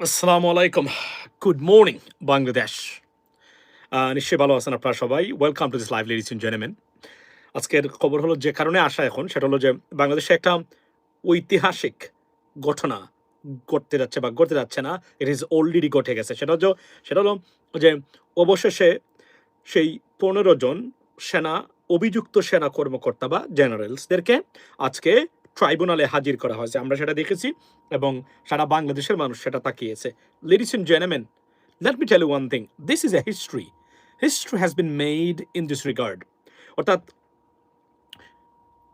আসসালামু আলাইকুম। Good morning Bangladesh নিশ্চয়ই ভালো আছেন আপনারা সবাই। Welcome to this live ladies in জেনেমেন আজকের খবর হলো যে কারণে আসা এখন, সেটা হলো যে বাংলাদেশে একটা ঐতিহাসিক ঘটনা ঘটতে যাচ্ছে বা ঘটতে যাচ্ছে না ইট ইজ অলরেডি ঘটে গেছে। সেটা হলো সেটা হলো যে অবশেষে সেই পনেরো জন সেনা, অভিযুক্ত সেনা কর্মকর্তা বা জেনারেলসদেরকে আজকে ট্রাইব্যুনালে হাজির করা হয়েছে। আমরা সেটা দেখেছি এবং সারা বাংলাদেশের মানুষ সেটা তাকিয়েছে। Ladies in জেনেমেন let me tell one thing this is a history history has been made in this regard অর্থাৎ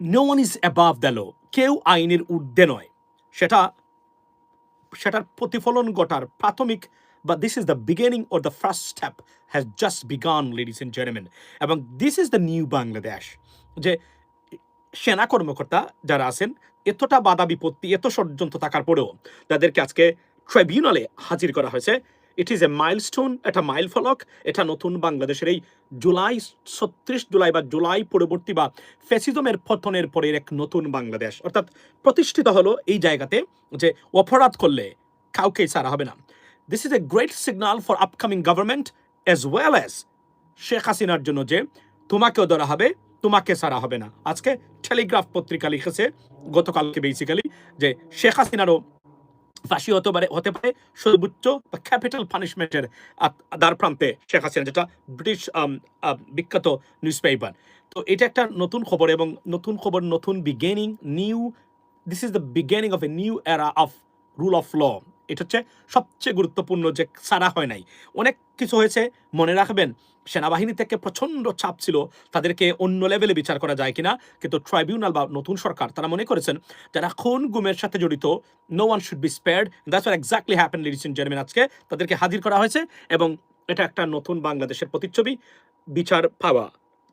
no one is above the law কেউ আইনের ঊর্ধ্বে নয়। সেটা, সেটার প্রতিফলন ঘটার প্রাথমিক বা this is the beginning or the first step has just began ladies in জেনেমেন এবং this is the new Bangladesh যে সেনা কর্মকর্তা যারা আছেন, এতটা বাধা বিপত্তি, এত ষড়যন্ত্র থাকার পরেও তাদেরকে আজকে ট্রাইব্যুনালে হাজির করা হয়েছে। ইট ইজ এ মাইলস্টোন এটা মাইল ফলক, এটা নতুন বাংলাদেশের এই জুলাই ছত্রিশ জুলাই বা জুলাই পরবর্তী বা ফ্যাসিজমের পতনের পরের এক নতুন বাংলাদেশ। অর্থাৎ প্রতিষ্ঠিত হলো এই জায়গাতে যে অপরাধ করলে কাউকেই ছাড়া হবে না। This is a great signal for upcoming government as well as Sheikh হাসিনার জন্য যে তোমাকেও ধরা হবে। তোমাকে ছাড়া হবে না। আজকে টেলিগ্রাফ পত্রিকা লিখেছে, গতকালকে বেসিক্যালি যে শেখ হাসিনারও ফাঁসি হতে পারে হতে পারে, সর্বোচ্চ ক্যাপিটাল পানিশমেন্টের দ্বার প্রান্তে শেখ হাসিনা, যেটা ব্রিটিশ বিখ্যাত নিউজ পেপার তো এটা একটা নতুন খবর এবং নতুন খবর, নতুন beginning new this is the beginning of a new era of rule of law এটা হচ্ছে সবচেয়ে গুরুত্বপূর্ণ যে সারা হয় নাই। অনেক কিছু হয়েছে, মনে রাখবেন, সেনাবাহিনী থেকে প্রচণ্ড চাপ ছিল, তাদেরকে অন্য লেভেলে বিচার করা যায় কিনা, কিন্তু ট্রাইব্যুনাল বা নতুন সরকার তারা মনে করেছেন যারা খুন গুমের সাথে জড়িত no one should be spared that's are exactly happen ladies in আজকে তাদেরকে হাজির করা হয়েছে, এবং এটা একটা নতুন বাংলাদেশের প্রতিচ্ছবি, বিচার পাওয়া,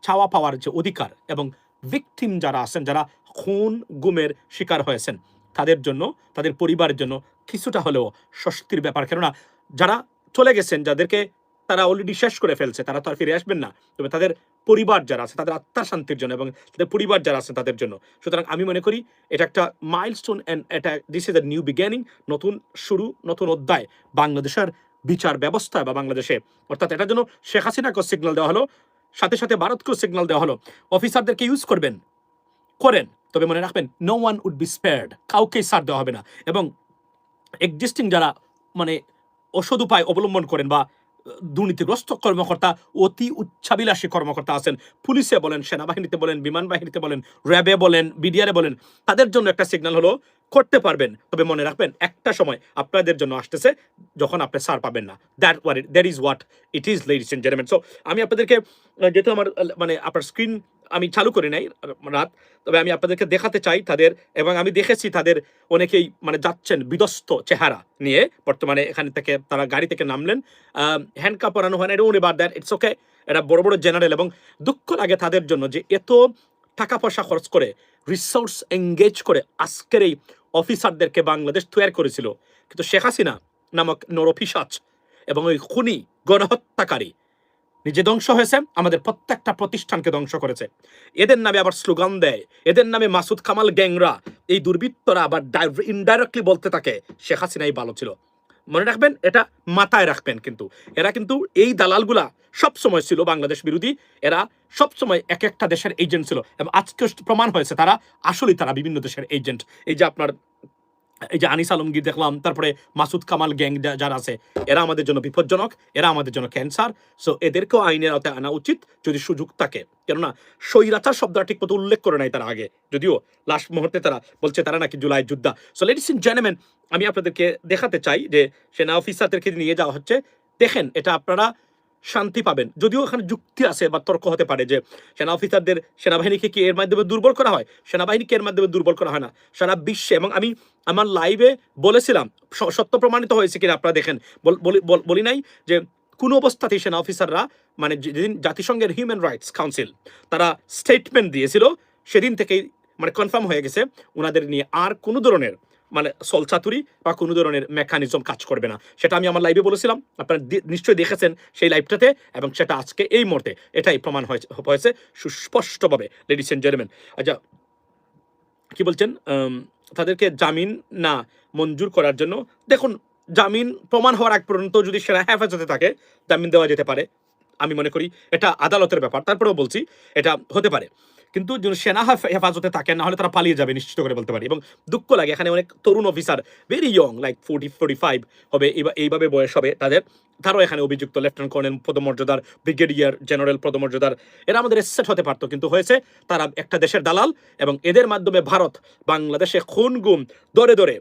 চাওয়া পাওয়ার যে অধিকার, এবং ভিকটিম যারা আছেন, যারা খুন গুমের শিকার হয়েছেন, তাদের জন্য, তাদের পরিবারের জন্য কিছুটা হলেও স্বস্তির ব্যাপার। কেননা যারা চলে গেছেন, যাদেরকে তারা অলরেডি শেষ করে ফেলছে, তারা তো আর ফিরে আসবেন না। তবে তাদের পরিবার যারা আছে, তাদের আত্মার শান্তির জন্য এবং তাদের পরিবার যারা আছে, তাদের জন্য। সুতরাং আমি মনে করি এটা একটা মাইলস্টোন অ্যান্ড এটা this is a new beginning নতুন শুরু, নতুন অধ্যায়। বাংলাদেশের বিচার ব্যবস্থা বা বাংলাদেশে। অর্থাৎ এটার জন্য শেখ হাসিনাকেও সিগন্যাল দেওয়া হলো, সাথে সাথে ভারতকেও সিগন্যাল দেওয়া হলো। অফিসারদেরকে ইউজ করবেন, করেন, তবে মনে রাখবেন no one would be spared কাউকেই সার দেওয়া হবে না। এবং এক্সিস্টিং যারা মানে অসদ উপায় অবলম্বন করেন বা দুর্নীতিগ্রস্ত কর্মকর্তা, অতি উচ্চাবিলাসী কর্মকর্তা আছেন, পুলিশে বলেন, সেনাবাহিনীতে বলেন বিমান বাহিনীতে বলেন, র্যাবে বলেন, বিডিআরে বলেন, তাদের জন্য একটা সিগন্যাল হলো, করতে পারবেন। তবে মনে রাখবেন, একটা সময় আপনাদের জন্য আসতেছে, যখন আপনি সার পাবেন না। That war that is what it is ladies and gentleman so আমি আপনাদেরকে, যেহেতু আমার মানে আপনার স্ক্রিন আমি চালু করি নাই রাত। তবে আমি আপনাদেরকে দেখাতে চাই তাদের, এবং আমি দেখেছি তাদের অনেকেই মানে যাচ্ছেন বিধ্বস্ত চেহারা নিয়ে। বর্তমানে এখান থেকে তারা গাড়ি থেকে নামলেন। হ্যান্ডকাপ পরানো হয় না এটা উনি দেন ইটস ওকে এটা বড় বড় জেনারেল এবং দুঃখ লাগে তাদের জন্য যে এত টাকা পয়সা খরচ করে রিসোর্স এঙ্গেজ করে আজকের এই অফিসারদেরকে বাংলাদেশ তৈরি করেছিল। কিন্তু শেখ হাসিনা নামক নরপিসাচ এবং ওই খুনি গণহত্যাকারী নিজে ধ্বংস হয়েছে, আমাদের প্রত্যেকটা প্রতিষ্ঠানকে ধ্বংস করেছে। এদের নামে আবার স্লোগান দেয়, এদের নামে মাসুদ কামাল গ্যাংরা, এই দুর্বৃত্তরা আবার ইনডাইরেক্টলি বলতে থাকে, শেখ হাসিনাই ভালো ছিল। মনে রাখবেন, এটা মাথায় রাখবেন কিন্তু। এরা কিন্তু এই দালালগুলা সব সময় ছিল বাংলাদেশ বিরোধী, এরা সব সময় এক একটা দেশের এজেন্ট ছিল। এবং আজকে প্রমাণ হয়েছে তারা, আসলেই তারা বিভিন্ন দেশের এজেন্ট এই যে আপনার এই যে আনিস আলমগীর দেখলাম, তারপরে মাসুদ কামাল গ্যাং যারা আছে, এরা আমাদের জন্য বিপজ্জনক, এরা আমাদের জন্য ক্যান্সার সো এদেরকেও আইনের আওতায় আনা উচিত যদি সুযোগ থাকে। কেননা, স্বৈরাচার শব্দটা ঠিক মতো উল্লেখ করে নাই তারা আগে। যদিও লাস্ট মুহূর্তে তারা বলছে তারা নাকি জুলাই যোদ্ধা। সো লেডিস ইন জেনেমেন আমি আপনাদেরকে দেখাতে চাই যে সেনা অফিসারদেরকে নিয়ে যাওয়া হচ্ছে। দেখেন, এটা আপনারা শান্তি পাবেন। যদিও এখানে যুক্তি আছে বা তর্ক হতে পারে যে সেনা অফিসারদের সেনাবাহিনীকে কি এর মাধ্যমে দুর্বল করা হয়? সেনাবাহিনীকে এর মাধ্যমে দুর্বল করা হয় না। সারা বিশ্বে এবং আমি আমার লাইভে বলেছিলাম সত্য প্রমাণিত হয়েছে কিনা আপনারা দেখেন। বলি নাই যে কোনো অবস্থাতেই সেনা অফিসাররা মানে যেদিন জাতিসংঘের হিউম্যান রাইটস কাউন্সিল তারা স্টেটমেন্ট দিয়েছিল, সেদিন থেকেই মানে কনফার্ম হয়ে গেছে ওনাদের নিয়ে আর কোনো ধরনের মানে সলচাতুরি বা কোনো ধরনের মেকানিজম কাজ করবে না। সেটা আমি আমার লাইভে বলেছিলাম। আপনারা নিশ্চয়ই দেখেছেন সেই লাইভটাতে এবং সেটা আজকে এই মুহূর্তে। এটাই প্রমাণ হয়েছে সুস্পষ্টভাবে। লেডিস এন্ড জেন্টলম্যান আচ্ছা কি বলছেন? তাদেরকে জামিন না মঞ্জুর করার জন্য। দেখুন, জামিন প্রমাণ হওয়ার আগ পর্যন্ত যদি সেনা হেফাজতে থাকে, জামিন দেওয়া যেতে পারে। আমি মনে করি এটা আদালতের ব্যাপার। তারপরেও বলছি, এটা হতে পারে। কিন্তু সেনা হেফাজতে থাকে না হলে তারা পালিয়ে যাবে, নিশ্চিত করে বলতে পারি। এবং দুঃখ লাগে, এখানে অনেক তরুণ officer very young like forty forty five হবে এইভাবে বয়স হবে তাদের। তারাও এখানে অভিযুক্ত লেফটেন্যান্ট কর্নেল পদমর্যাদার ব্রিগেডিয়ার জেনারেল পদমর্যাদার, এরা আমাদের সেট হতে পারতো, কিন্তু হয়েছে তারা একটা দেশের দালাল এবং এদের মাধ্যমে ভারত বাংলাদেশে খুন গুম দরে দরে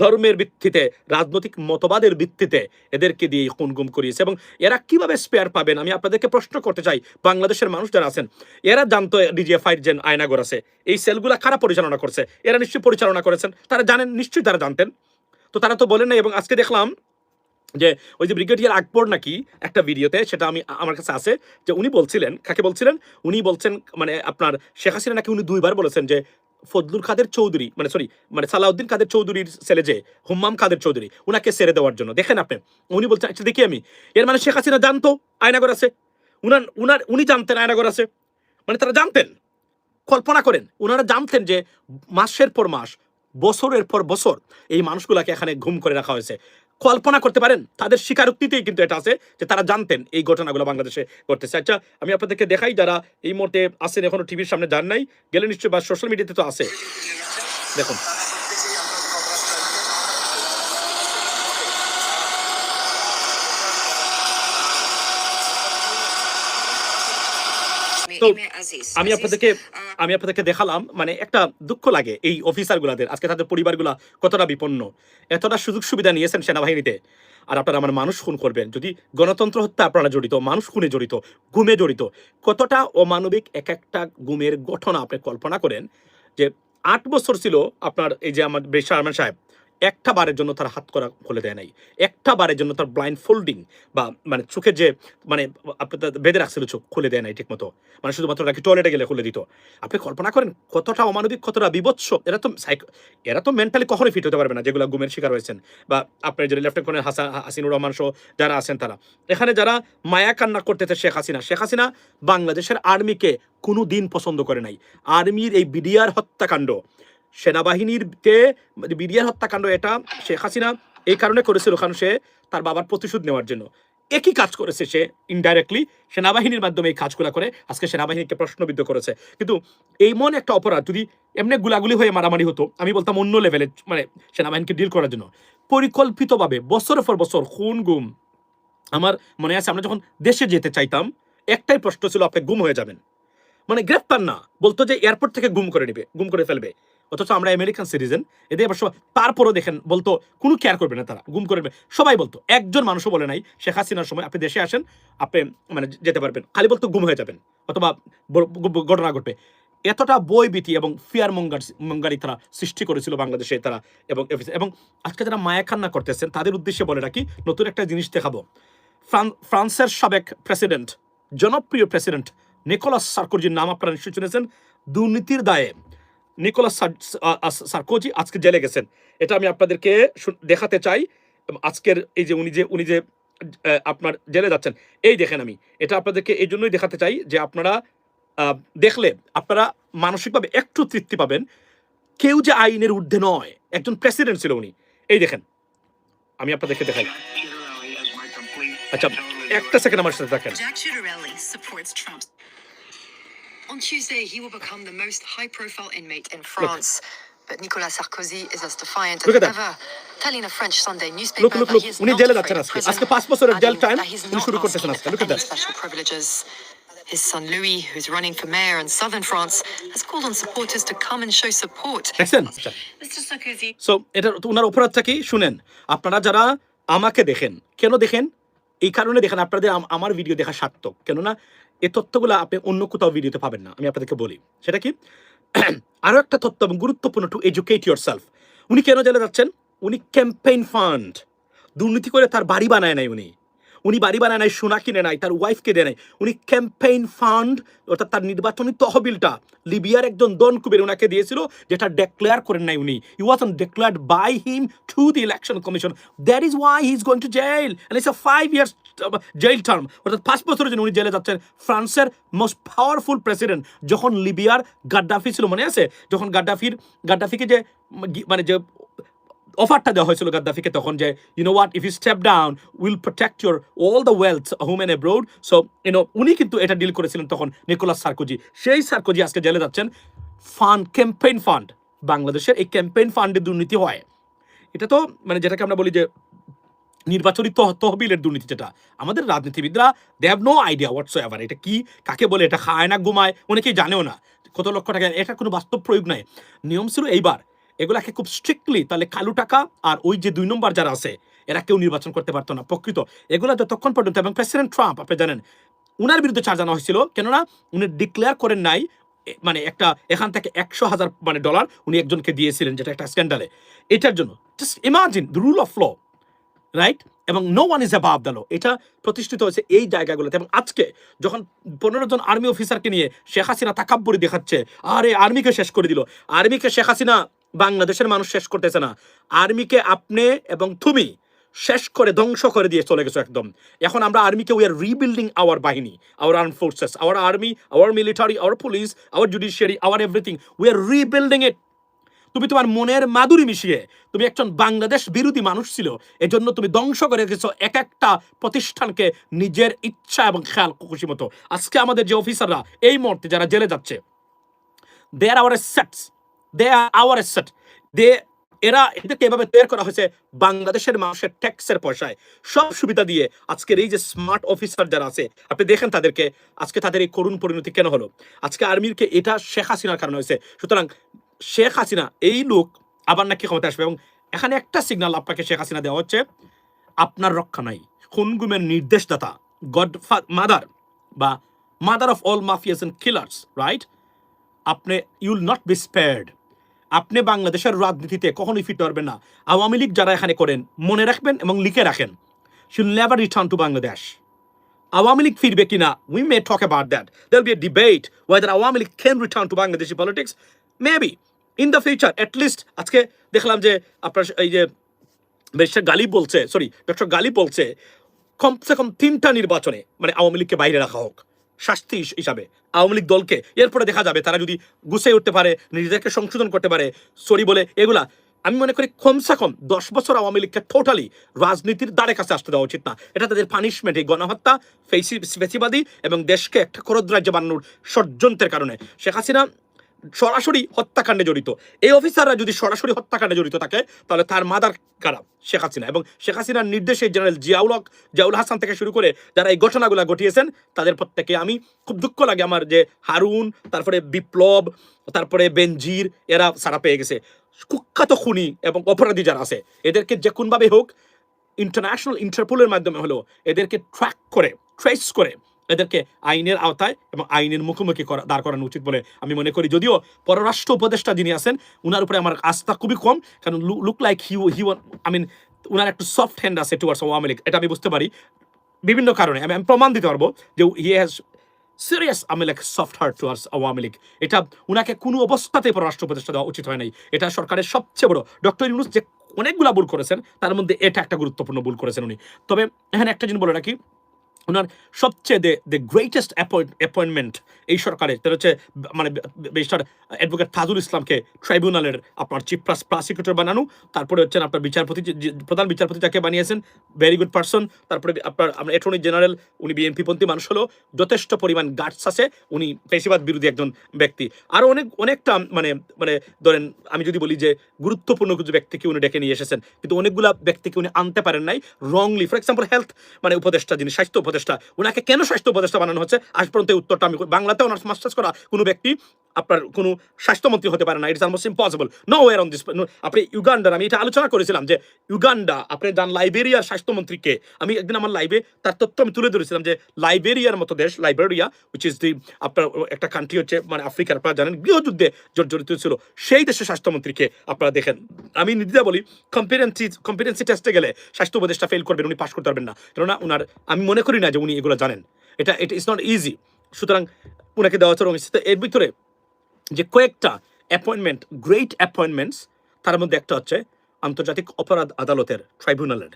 ধর্মের ভিত্তিতে, রাজনৈতিক মতবাদের ভিত্তিতে এদেরকে দিয়ে খুন গুম করিয়েছে। এবং এরা কীভাবে স্পেয়ার পাবেন? আমি আপনাদেরকে প্রশ্ন করতে চাই। বাংলাদেশের মানুষ যারা আছেন, এরা জানতো ডিজিএফআইয়ের যে আয়নাগর আছে। এই সেলগুলা কারা পরিচালনা করছে? এরা নিশ্চয়ই পরিচালনা করেছেন। তারা জানেন, নিশ্চয়ই তারা জানতেন। তো তারা তো বলেন না এবং আজকে দেখলাম যে, ওই যে ব্রিগেডিয়ার আকবর নাকি একটা ভিডিওতে, সেটা আমি, আমার কাছে আছে, যে উনি বলছিলেন, কাকে বলছিলেন? উনি বলছেন মানে আপনার শেখ হাসিনা নাকি উনি দুইবার বলেছেন যে ফজলুল কাদের চৌধুরী মানে সরি মানে সালাউদ্দিন কাদের চৌধুরীর ছেলে যে, হুম্মাম কাদের চৌধুরী, উনাকে ছেড়ে দেওয়ার জন্য। দেখেন আপনি, উনি বলছেন আচ্ছা দেখি আমি। এর মানে শেখ হাসিনা জানতো, আয়নাগর আছে। উনার উনার, উনি জানতেন আয়নাগর আছে। মানে তারা জানতেন, কল্পনা করেন ওনারা জানতেন যে মাসের পর মাস, বছরের পর বছর এই মানুষগুলাকে এখানে ঘুম করে রাখা হয়েছে। কল্পনা করতে পারেন তাদের স্বীকারোক্তিতেই কিন্তু এটা আছে যে তারা জানতেন এই ঘটনাগুলো বাংলাদেশে করতেছে আচ্ছা আমি আপনাদেরকে দেখাই যারা এই মুহূর্তে আসেন এখনও টিভির সামনে যান নাই গেলে নিশ্চয়ই বা সোশ্যাল মিডিয়াতে তো আছে। দেখুন। আমি আপনাদেরকে আমি আপনাদেরকে দেখালাম মানে একটা দুঃখ লাগে এই অফিসারগুলাদের। আজকে তাদের পরিবারগুলা কতটা বিপন্ন, এতটা সুযোগ সুবিধা নিয়েছেন সেনাবাহিনীতে। আর আপনারা আমার মানুষ খুন করবেন। যদি গণতন্ত্র হত্যা আপনারা জড়িত, মানুষ খুনে জড়িত, গুমে জড়িত, কতটা অমানবিক এক একটা গুমের ঘটনা আপনি কল্পনা করেন যে আট বছর ছিল আপনার এই যে আমার বেশ সাহেব একটা বারের জন্য তার হাত করা খুলে দেয় নাই। একটা বারের জন্য তার ব্লাইন্ড ফোল্ডিং বা মানে চোখের যে মানে আপনি বেঁধে রাখছিল চোখ খুলে দেয় নাই ঠিক মতো মানে শুধুমাত্র নাকি টয়লেটে গেলে খুলে দিত। আপনি কল্পনা করেন কতটা অমানবিক, কতটা বিভৎস। এরা তো এরা তো মেন্টালি কখনোই ফিট হতে পারবে না যেগুলো গুমের শিকার হয়েছেন। বা আপনার যে লেফটেন্ট কর্নেল হাসান হাসিনুর রহমান সহ যারা আছেন তারা। এখানে যারা মায়া কান্না করতেছে শেখ হাসিনা শেখ হাসিনা বাংলাদেশের আর্মিকে কোনো দিন পছন্দ করে নাই। আর্মির এই বিডিআর হত্যাকাণ্ড। সেনাবাহিনীর কে বিডিআর হত্যাকাণ্ড, এটা শেখ হাসিনা এই কারণে করেছিল, কারণ সে তার বাবার প্রতিশোধ নেওয়ার জন্য। একই কাজ করেছে সে ইনডাইরেক্টলি সেনাবাহিনীর মাধ্যমে এই কাজগুলো করে, আজকে সেনাবাহিনীকে প্রশ্নবিদ্ধ করেছে। কিন্তু এই মন একটা অপরাধ, যদি এমনি গুলাগুলি হয়ে মারামারি হতো, আমি বলতাম অন্য লেভেলে মানে সেনাবাহিনীকে ডিল করার জন্য। পরিকল্পিতভাবে বছরের পর বছর খুন, গুম, আমার মনে আছে, আমরা যখন দেশে যেতে চাইতাম, একটাই প্রশ্ন ছিল, আপনি গুম হয়ে যাবেন। মানে গ্রেপ্তার না, বলতো যে এয়ারপোর্ট থেকে গুম করে নেবে, গুম করে ফেলবে। অথচ আমরা আমেরিকান সিটিজেন, এদের আবার সবাই, তারপরও দেখেন বলতো, কোনো কেয়ার করবে না তারা, গুম করবে সবাই বলতো, একজন মানুষও বলে নাই, শেখ হাসিনার সময় আপনি দেশে আসেন, আপনি মানে যেতে পারবেন, খালি বলতো গুম হয়ে যাবেন, অথবা ঘটনা ঘটবে। এতটা বই বিটি এবং ফিয়ার মঙ্গার মঙ্গারি তারা সৃষ্টি করেছিল বাংলাদেশে তারা এবং এবং আজকে যারা মায়া কান্না করতেছেন, তাদের উদ্দেশ্যে বলে রাখি, নতুন একটা জিনিস দেখাবো। ফ্রান- ফ্রান্সের সাবেক প্রেসিডেন্ট জনপ্রিয় প্রেসিডেন্ট নিকোলাস সার্কোজির নাম আপনারা নিশ্চয়ই শুনেছেন, দুর্নীতির দায়ে নিকোলাস সার্কোজি আজকে জেলে গেছেন। এটা আমি আপনাদেরকে দেখাতে চাই। আজকের এই যে উনি যে উনি যে আপনার জেলে যাচ্ছেন, এই দেখেন আমি। এটা আপনাদেরকে এই জন্যই দেখাতে চাই যে আপনারা দেখলে আপনারা মানসিকভাবে একটু তৃপ্তি পাবেন। কেউ যে আইনের ঊর্ধ্বে নয়, একজন প্রেসিডেন্ট ছিল উনি। এই দেখেন, আমি আপনাদেরকে দেখাই। আচ্ছা একটা সেকেন্ড আমার সাথে দেখেন On Tuesday, he will become the most high profile inmate in France. Look. But Nicolas Sarkozy is as defiant Look as at that. ever, telling a French Sunday newspaper Look, look, look. that he is not afraid of prison, adding time that he's not asking for Look at any that. special privileges. His son Louis, who's running for mayor in southern France, has called on supporters to come and show support. দেখছেন আচ্ছা Mr. Sarkozy so এটা ওনার অপরাধটা কি শুনেন আপনারা যারা আমাকে দেখেন কেন দেখেন এই কারণে দেখেন আপনাদের আম- আমার ভিডিও দেখা সার্থক কেননা এই তথ্যগুলো আপনি অন্য কোথাও ভিডিওতে পাবেন না, আমি আপনাদেরকে বলি। সেটা কি? আরও একটা তথ্য এবং গুরুত্বপূর্ণ টু এডুকেট ইউর সেলফ উনি কেন জেলে যাচ্ছেন? উনি ক্যাম্পেইন ফান্ড দুর্নীতি করে তার বাড়ি বানায় নাই উনি। উনি বাড়ি বানায় নাই, সোনা কিনে নাই, তার ওয়াইফকে দেয় নাই। উনি ক্যাম্পেইন ফান্ড অর্থাৎ তার নির্বাচনী তহবিলটা লিবিয়ার একজন দন কুবের ওনাকে দিয়েছিল, যেটা ডেক্লেয়ার করেন নাই উনি। He was on declared by him to the election commission that is why he is going to jail and it's a five years jail term অর্থাৎ পাঁচ বছরের জন্য উনি জেলে যাচ্ছেন। ফ্রান্সের মোস্ট পাওয়ারফুল প্রেসিডেন্ট যখন লিবিয়ার গাদ্দাফি ছিল, মনে আছে? যখন গাদ্দাফির গাদ্দাফিকে যে মানে যে অফারটা দেওয়া হয়েছিল গাদ্দাফিকে তখন যে you know what if you step down will protect your all the wealth human abroad so you know উনি কিন্তু এটা ডিল করেছিলেন তখন নিকোলাস সার্কোজি। সেই সার্কোজি আজকে জেলে যাচ্ছেন। Fund, campaign fund. বাংলাদেশের এই ক্যাম্পেইন ফান্ডে দুর্নীতি হয়। এটা তো মানে যেটাকে আমরা বলি যে, নির্বাচনী তহ- তহবিলের দুর্নীতি যেটা। আমাদের রাজনীতিবিদরা they have no idea whatsoever এটা কি, কাকে বলে, এটা খায় না, ঘুমায়, অনেকেই জানেও না। কত লক্ষ টাকা, এটা কোনো বাস্তব প্রয়োগ নাই। নিয়ম ছিল এইবার এগুলাকে খুব স্ট্রিক্টলি তাহলে কালো টাকা আর ওই যে দুই নম্বর যারা আছে, এরা কেউ নির্বাচন করতে পারতো না। প্রকৃত। এগুলো যতক্ষণ পর্যন্ত, এবং প্রেসিডেন্ট ট্রাম্প, আপনি জানেন, উনার বিরুদ্ধে চার্জ আনা হয়েছিল, কেননা উনি ডিক্লেয়ার করেন নাই মানে একটা, এখান থেকে একশো হাজার মানে ডলার উনি একজনকে দিয়েছিলেন, যেটা একটা স্ক্যান্ডালে এটার জন্য just imagine the rule of law right এবং no one is above the law এটা প্রতিষ্ঠিত হয়েছে এই জায়গাগুলোতে। এবং আজকে যখন পনেরো জন আর্মি অফিসারকে নিয়ে শেখ হাসিনা তাকাব্বরি দেখাচ্ছে, আরে আর্মিকে শেষ করে দিল। আর্মিকে শেখ হাসিনা বাংলাদেশের মানুষ শেষ করতেছে না। আর্মিকে আপনি এবং তুমি শেষ করে ধ্বংস করে দিয়ে চলে গেছো একদম। এখন আমরা আর্মিকে উই আর রিবিল্ডিং আওয়ার বাহিনী our arm forces our army our military our police our judiciary our everything we are rebuilding it তুমি তোমার মনের মাধুরী মিশিয়ে তুমি একজন বাংলাদেশ বিরোধী মানুষ ছিল, এজন্য তুমি ধ্বংস করে রেখেছো এক একটা প্রতিষ্ঠানকে নিজের ইচ্ছা এবং খেয়াল খুশি মতো। আজকে আমাদের যে অফিসাররা এই মুহূর্তে যারা জেলে যাচ্ছে they are our sets they are our set they এরা এদেরকে এভাবে তৈরি করা হয়েছে বাংলাদেশের মানুষের ট্যাক্সের পয়সায়। সব সুবিধা দিয়ে আজকের এই যে স্মার্ট অফিসার যারা আছে, আপনি দেখেন তাদেরকে, আজকে তাদের এই করুণ পরিণতি কেন হলো? আজকে আর্মিরকে এটা শেখ হাসিনার কারণে হয়েছে। সুতরাং শেখ হাসিনা, এই লোক আবার নাকি ক্ষমতা আসবে এবং এখানে একটা সিগন্যাল আপনাকে শেখ হাসিনা দেওয়া হচ্ছে, আপনার রক্ষা নাই। খুনগুমের নির্দেশদাতা গড মাদার বা mother of all mafias and killers right আপনি ইউল নট বি স্পেয়ার্ড আপনি বাংলাদেশের রাজনীতিতে কখনোই ফিট পারবেন না। আওয়ামী লীগ যারা এখানে করেন, মনে রাখবেন এবং লিখে রাখেন she'll never return to Bangladesh Awami League ফিরবে কিনা? We may talk about that there'll be a debate whether Awami League can return to Bangladeshi politics may maybe in the future at least আজকে দেখলাম যে আপনার এই যে barrister Ghalib বলছে sorry doctor Ghalib বলছে, কমসে কম তিনটা নির্বাচনে মানে আওয়ামী লীগকে বাইরে রাখা হোক। শাস্তি হিস- হিসাবে আওয়ামী লীগ দলকে। এরপরে দেখা যাবে তারা যদি গুছিয়ে উঠতে পারে, নিজেদেরকে সংশোধন করতে পারে, সরি বলে এগুলা। আমি মনে করি কমসে কম দশ বছর আওয়ামী লীগকে টোটালি রাজনীতির দ্বারে কাছে আসতে দেওয়া উচিত না। এটা তাদের পানিশমেন্ট এই গণহত্যা, ফেসি ফেসিবাদী এবং দেশকে একটা খরদ রাজ্য বানানোর ষড়যন্ত্রের কারণে। শেখ হাসিনা সরাসরি হত্যাকাণ্ডে জড়িত। এই অফিসাররা যদি সরাসরি হত্যাকাণ্ডে জড়িত থাকে, তাহলে তার মাদার কারা? শেখ হাসিনা। এবং শেখ হাসিনার নির্দেশে জেনারেল জিয়াউল হক, জিয়াউল হাসান থেকে শুরু করে যারা এই ঘটনাগুলো ঘটিয়েছেন, তাদের প্রত্যেকে আমি খুব দুঃখ লাগে আমার যে হারুন, তারপরে বিপ্লব, তারপরে বেনজির, এরা সারা পেয়ে গেছে। কুখ্যাত খুনি এবং অপরাধী যারা আছে, এদেরকে যে কোনভাবে হোক ইন্টারন্যাশনাল ইন্টারপোলের মাধ্যমে হলো এদেরকে ট্র্যাক করে ট্রেস করে এদেরকে আইনের আওতায় এবং আইনের মুখোমুখি করা, দাঁড় করানো উচিত বলে আমি মনে করি। যদিও পররাষ্ট্র উপদেষ্টা যিনি আছেন, উনার উপরে আমার আস্থা খুবই কম, কারণ look like he he I mean উনার একটু সফট হ্যান্ড আছে টুয়ার্ডস আওয়ামী লীগ এটা আমি বুঝতে পারি। বিভিন্ন কারণে, আমি আমি প্রমাণ দিতে পারব যে হি হ্যাজ সিরিয়াস আমি like soft heart towards Awami League এটা উনাকে কোনো অবস্থাতেই পররাষ্ট্র উপদেষ্টা দেওয়া উচিত হয় নাই। এটা সরকারের সবচেয়ে বড়। ডক্টর ইউনুস যে অনেকগুলা ভুল করেছেন, তার মধ্যে এটা একটা গুরুত্বপূর্ণ ভুল করেছেন উনি। তবে এখানে একটা জিনিস বলে রাখি ওনার সবচেয়ে দে দ্য গ্রেটেস্ট অ্যাপয়েন্টমেন্ট এই সরকারের সেটা হচ্ছে মানে বেস্টার অ্যাডভোকেট তাজুল ইসলামকে ট্রাইব্যুনালের আপনার চিফ প্রসিকিউটর বানানো। তারপরে হচ্ছেন আপনার বিচারপতি প্রধান বিচারপতি যাকে বানিয়েছেন। ভেরি গুড পার্সন তারপরে আপনার আপনার অ্যাটর্নি জেনারেল উনি বিএনপি পন্থী মানুষ হলো যথেষ্ট পরিমাণ গার্ডস আছে। উনি পেশিবাদ বিরোধী একজন ব্যক্তি। আরও অনেক, অনেকটা মানে মানে ধরেন, আমি যদি বলি যে, গুরুত্বপূর্ণ কিছু ব্যক্তিকে উনি ডেকে নিয়ে এসেছেন। কিন্তু অনেকগুলা ব্যক্তিকে উনি আনতে পারেন নাই। রংলি ফর এক্সাম্পল হেলথ মানে উপদেষ্টা যিনি, স্বাস্থ্য উপদেষ্টা ওনাকে কেন স্বাস্থ্য উপদেষ্টা বানানো হচ্ছে? আজ পর্যন্ত এই উত্তরটা আমি বাংলাতে অনার্স মাস্টার্স করা কোনো ব্যক্তি আপনার কোনো স্বাস্থ্যমন্ত্রী হতে পারে না। It's almost impossible no war on this আপনি ইউগান্ডার, আমি এটা আলোচনা করেছিলাম যে ইউগান্ডা, আপনি যান লাইবেরিয়ার স্বাস্থ্যমন্ত্রীকে আমি একদিন আমার লাইভে তার তথ্য আমি তুলে ধরেছিলাম যে লাইবেরিয়ার মতো দেশ, লাইবেরিয়া উইচ ইজ দি আপনার একটা কান্ট্রি হচ্ছে মানে আফ্রিকার, আপনারা জানেন গৃহযুদ্ধে জড়িত ছিল। সেই দেশের স্বাস্থ্যমন্ত্রীকে আপনারা দেখেন। আমি নির্দিদা বলি কম্পিটেন্সি কম্পিটেন্সি টেস্টে গেলে স্বাস্থ্য উপদেষ্টা ফেল করবেন, উনি পাশ করতে পারবেন না। কেননা উনার, আমি মনে করি না যে উনি এগুলো জানেন। এটা এটা ইটস নট ইজি সুতরাং উনাকে দেওয়া হচ্ছে রঙ এর ভিতরে যে কয়েকটা অ্যাপয়েন্টমেন্ট গ্রেট অ্যাপয়েন্টমেন্টস তার মধ্যে একটা হচ্ছে আন্তর্জাতিক অপরাধ আদালতের ট্রাইব্যুনালের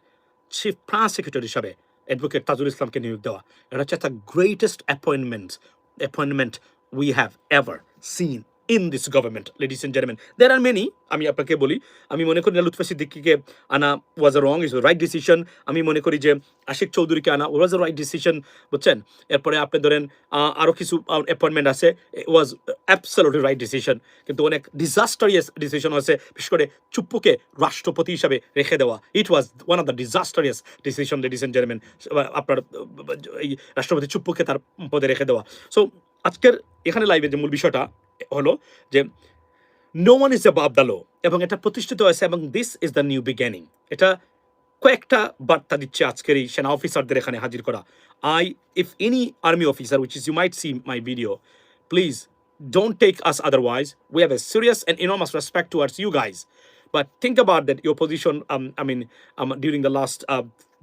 চিফ প্রসিকিউটর হিসাবে অ্যাডভোকেট তাজুল ইসলামকে নিয়োগ দেওয়া। এটা হচ্ছে the greatest appointment appointment we have ever seen in this government ladies and gentlemen. There are many, আমি আপনাকে বলি আমি মনে করি না লুৎফা সিদ্দিকিকে আনা was a wrong is right decision আমি মনে করি যে আশিক চৌধুরীকে আনা ওয়াজ আ রাইট ডিসিশন বুঝছেন? এরপরে আপনি ধরেন আহ, আরও কিছু অ্যাপয়েন্টমেন্ট আছে ওয়াজ অ্যাবসলুটলি রাইট ডিসিশন কিন্তু অনেক ডিজাস্টারিয়াস ডিসিশন আছে বিশেষ করে চুপ্পুকে রাষ্ট্রপতি হিসাবে রেখে দেওয়া। It was one of the disastrous decision ladies and gentleman আপনার এই রাষ্ট্রপতি চুপ্পুকে তার পদে রেখে দেওয়া। সো আজকের এখানে লাইভের যে মূল বিষয়টা হলো যে no one is above the law এবং এটা প্রতিষ্ঠিত হয়েছে এবং this is the new beginning এটা কয়েকটা বার্তা দিচ্ছে আজকের এই সেনা অফিসারদের এখানে হাজির করা I if any army officer which is you might see my video please don't take us otherwise. We have a serious and enormous respect towards you guys. But think about that your position, um, I mean, um, during the last uh,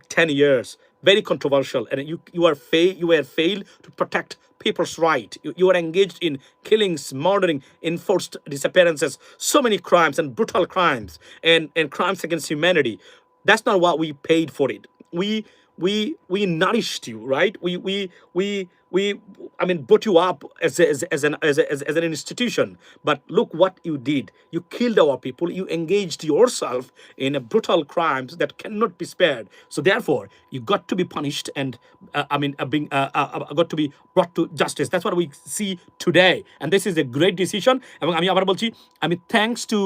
10 years, very controversial. And you, you, are fa- you were failed to protect people's right. You, you are engaged in killings, murdering, enforced disappearances, so many crimes and brutal crimes and, and crimes against humanity. That's not what we paid for it. We we we nourished you, right? We we we we I mean put you up as a, as, as an as, a, as, as an institution. But look what you did. You killed our people. You engaged yourself in a brutal crimes that cannot be spared. So therefore, you got to be punished and uh, I mean uh, being uh, uh, uh, got to be brought to justice. That's what we see today. And this is a great decision. এবং আমি আবার বলছি আমি thanks to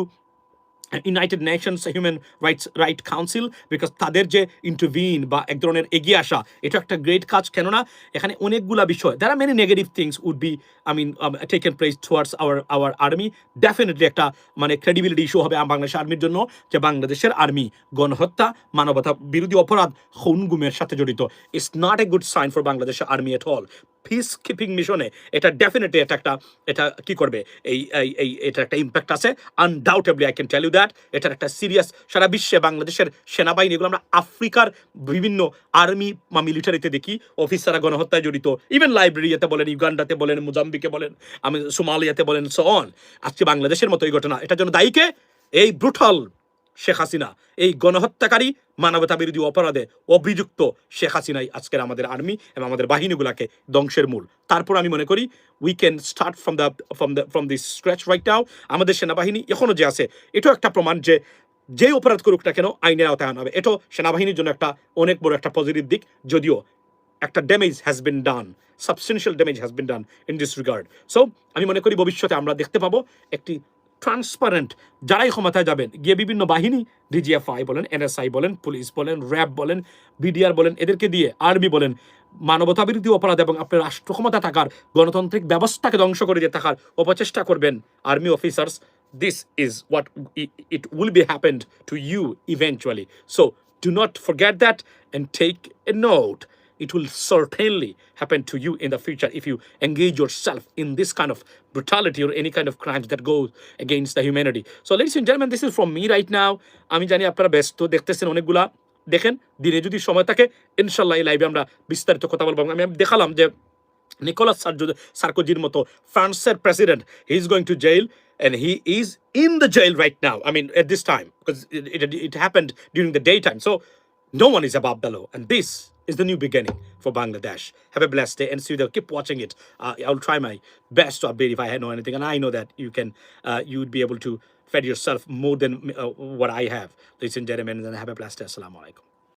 United Nations human rights right council because তাদের যে intervene বা এক ধরনের এগিয়ে আসা, এটা একটা গ্রেট কাজ, কেননা এখানে অনেকগুলা বিষয় there are many negative things would be I mean taken place towards our our army definitely একটা মানে ক্রেডিবিলিটি ইস্যু হবে বাংলাদেশ আর্মির জন্য, যে বাংলাদেশের আর্মি গণহত্যা, মানবতা বিরোধী অপরাধ খুন গুমের সাথে জড়িত। It's not a good sign for বাংলাদেশের army at all peacekeeping মিশনে এটা ডেফিনেটলি এটা একটা, এটা কি করবে? এই, এই- এটা একটা ইম্প্যাক্ট আছে। Undoubtedly I can tell you that এটার একটা সিরিয়াস সারা বিশ্বে, বাংলাদেশের সেনাবাহিনী, এগুলো আমরা আফ্রিকার বিভিন্ন আর্মি বা মিলিটারিতে দেখি। অফিসাররা গণহত্যায় জড়িত। ইভেন লাইব্রেরিয়াতে বলেন ইউগান্ডাতে বলেন মোজাম্বিকে বলেন, আমি সোমালিয়াতে বলেন সো অন আজকে বাংলাদেশের মতো এই ঘটনা, এটার জন্য দায়ীকে এই ব্রুটাল শেখ হাসিনা। এই গণহত্যাকারী মানবতা বিরোধী অপরাধে অভিযুক্ত শেখ হাসিনাই আজকের আমাদের আর্মি এবং আমাদের বাহিনীগুলোকে ধ্বংসের মূল। তারপর আমি মনে করি we can start from the from the from the scratch right now আমাদের সেনাবাহিনী এখনও যে আছে, এটাও একটা প্রমাণ যে যে অপরাধ করুক না কেন আইনের আওতায় আনা হবে। এটাও সেনাবাহিনীর জন্য একটা অনেক বড় একটা পজিটিভ দিক, যদিও একটা damage has been done substantial damage has been done in this regard so আমি মনে করি ভবিষ্যতে আমরা দেখতে পাবো একটি ট্রান্সপারেন্ট যারাই ক্ষমতায় যাবেন, গিয়ে বিভিন্ন বাহিনী ডিজিএফআই বলেন এনএসআই বলেন পুলিশ বলেন র্যাব বলেন বিডিআর বলেন, এদেরকে দিয়ে আর্মি বলেন মানবতা বিরোধী অপরাধ এবং আপনার রাষ্ট্র ক্ষমতা থাকার, গণতান্ত্রিক ব্যবস্থাকে ধ্বংস করে দিয়ে থাকার অপচেষ্টা করবেন army officers this is what it will be happened to you eventually so do not forget that and take a note it will certainly happen to you in the future if you engage yourself in this kind of brutality or any kind of crimes that goes against the humanity. So, ladies and gentlemen, this is from me right now. আমি জানি আপনারা ব্যস্ত দেখতেছেন অনেকগুলা দেখেন দিনে যদি সময় থাকে ইনশাল্লাহ এই লাইভে আমরা বিস্তারিত কথা বলবো আমি আমি দেখালাম যে নিকোলাস সার্জো- সার্কোজির মতো ফ্রান্সের president he is going to jail and he is in the jail right now. I mean, at this time, because it, it, it happened during the daytime. So, no one is above the law. And this is the new beginning for Bangladesh. Have a blessed day and see you. Keep watching it. Uh, I'll try my best to update if I know anything. And I know that you can, uh, you would be able to fed yourself more than uh, what I have. Ladies and gentlemen, and have a blessed day. Assalamu alaikum.